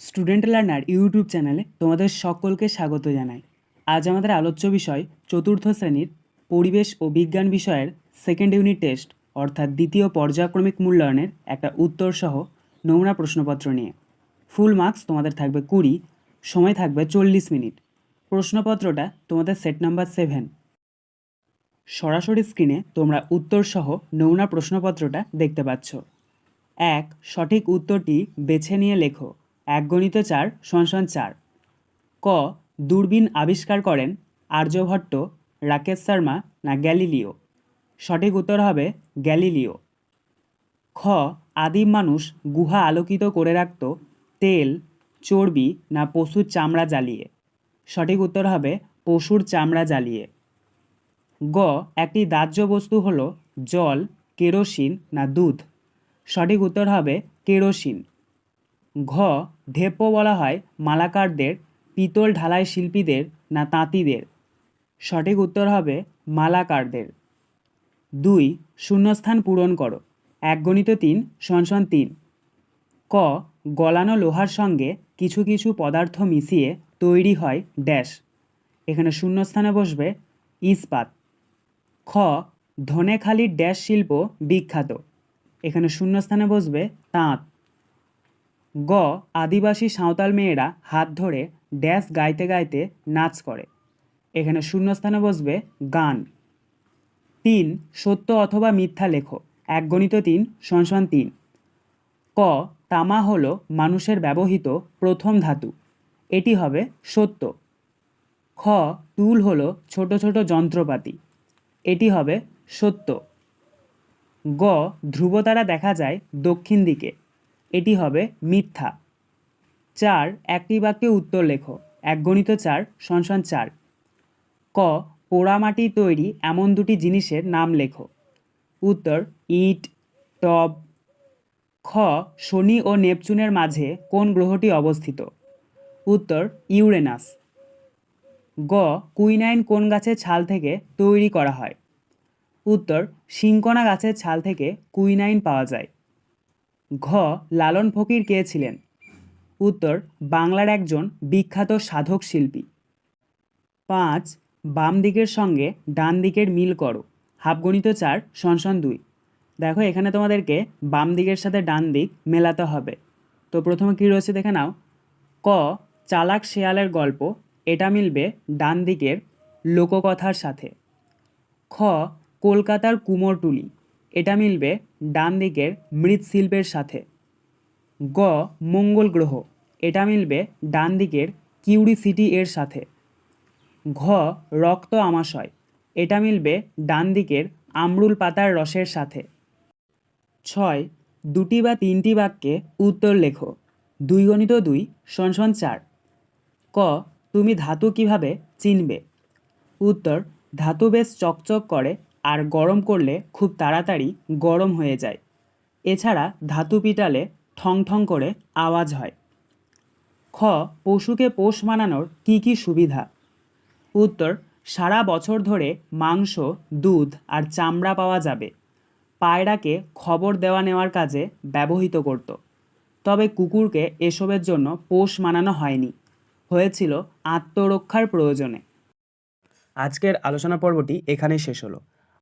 Student learner YouTube চ্যানেলে তোমাদের সকলকে স্বাগত জানাই। আজ আমাদের আলোচ্য বিষয় চতুর্থ শ্রেণির পরিবেশ ও বিজ্ঞান বিষয়ের সেকেন্ড ইউনিট টেস্ট অর্থাৎ দ্বিতীয় পর্যায়ক্রমিক মূল্যায়নের একটা উত্তর সহ নমুনা প্রশ্নপত্র নিয়ে। ফুল মার্কস তোমাদের থাকবে কুড়ি, সময় থাকবে চল্লিশ মিনিট। প্রশ্নপত্রটা তোমাদের সেট নাম্বার সেভেন সরাসরি স্ক্রিনে তোমরা উত্তর সহ নমুনা প্রশ্নপত্রটা দেখতে পাচ্ছ। এক, সঠিক উত্তরটি বেছে নিয়ে লেখো। এক গণিত চার সংসন চার। ক, দূরবীন আবিষ্কার করেন আর্যভট্ট, রাকেশ শর্মা না গ্যালিলিও? সঠিক উত্তর হবে গ্যালিলিও। খ, আদিম মানুষ গুহা আলোকিত করে রাখত তেল, চর্বি না পশুর চামড়া জ্বালিয়ে? সঠিক উত্তর হবে পশুর চামড়া জ্বালিয়ে। গ, একটি দাহ্য বস্তু হলো জল, কেরোসিন না দুধ? সঠিক উত্তর হবে কেরোসিন। ঘ ঢেপো বলা হয় মালাকারদের, পিতল ঢালাই শিল্পীদের না তাঁতিদের। সঠিক উত্তর হবে মালাকারদের। দুই, শূন্যস্থান পূরণ করো। এক গণিত তিন, সনসন তিন। ক, গলানো লোহার সঙ্গে কিছু কিছু পদার্থ মিশিয়ে তৈরি হয় ড্যাশ। এখানে শূন্যস্থানে বসবে ইস্পাত। খ, ধনেখালির ড্যাশ শিল্প বিখ্যাত। এখানে শূন্যস্থানে বসবে তাঁত। গ, আদিবাসী সাঁওতাল মেয়েরা হাত ধরে ড্যাশ গাইতে গাইতে নাচ করে। এখানে শূন্যস্থানে বসবে গান। তিন, সত্য অথবা মিথ্যা লেখো। এক গণিত তিন সংসন তিন। ক, তামা হল মানুষের ব্যবহৃত প্রথম ধাতু। এটি হবে সত্য। খ টুল হল ছোট ছোট যন্ত্রপাতি। এটি হবে সত্য। গ ধ্রুবতারা দেখা যায় দক্ষিণ দিকে। এটি হবে মিথ্যা। চার, একটি বাক্যে উত্তর লেখো। এক গণিত চার সংসন চার। ক, পোড়ামাটি তৈরি এমন দুটি জিনিসের নাম লেখো। উত্তর, ইট, টব। খ, শনি ও নেপচুনের মাঝে কোন গ্রহটি অবস্থিত? উত্তর, ইউরেনাস। গ, কুইনাইন কোন গাছের ছাল থেকে তৈরি করা হয়? উত্তর, সিংকনা গাছের ছাল থেকে কুইনাইন পাওয়া যায়। ঘ. লালন ফকির কে ছিলেন? উত্তর, বাংলার একজন বিখ্যাত সাধক শিল্পী। পাঁচ, বাম দিকের সঙ্গে ডান দিকের মিল করো। হাফগণিত চার সংসন দুই। দেখো, এখানে তোমাদেরকে বাম দিকের সাথে ডান দিক মেলাতে হবে। তো প্রথমে কী রয়েছে দেখে নাও। ক, চালাক শেয়ালের গল্প। এটা মিলবে ডান দিকের লোককথার সাথে। খ, কলকাতার কুমোরটুলি। এটা মিলবে ডান দিকের মৃৎশিল্পের সাথে। গ, মঙ্গল গ্রহ। এটা মিলবে ডান দিকের কিউরিসিটি এর সাথে। ঘ, রক্ত আমাশয়। এটা মিলবে ডান দিকের আমরুল পাতার রসের সাথে। ছয়, দুটি বা তিনটি বাক্যে উত্তর লেখো। দুই গণিত দুই সংসন চার। ক, তুমি ধাতু কীভাবে চিনবে? উত্তর, ধাতু বেশ চকচক করে আর গরম করলে খুব তাড়াতাড়ি গরম হয়ে যায়। এছাড়া ধাতু পিটালে ঠং ঠং করে আওয়াজ হয়। খ, পশুকে পোষ মানানোর কী কী সুবিধা? উত্তর, সারা বছর ধরে মাংস, দুধ আর চামড়া পাওয়া যাবে। পায়রাকে খবর দেওয়া নেওয়ার কাজে ব্যবহৃত করত। তবে কুকুরকে এসবের জন্য পোষ মানানো হয়নি। হয়েছিল আত্মরক্ষার প্রয়োজনে। আজকের আলোচনা পর্বটি এখানেই শেষ হলো।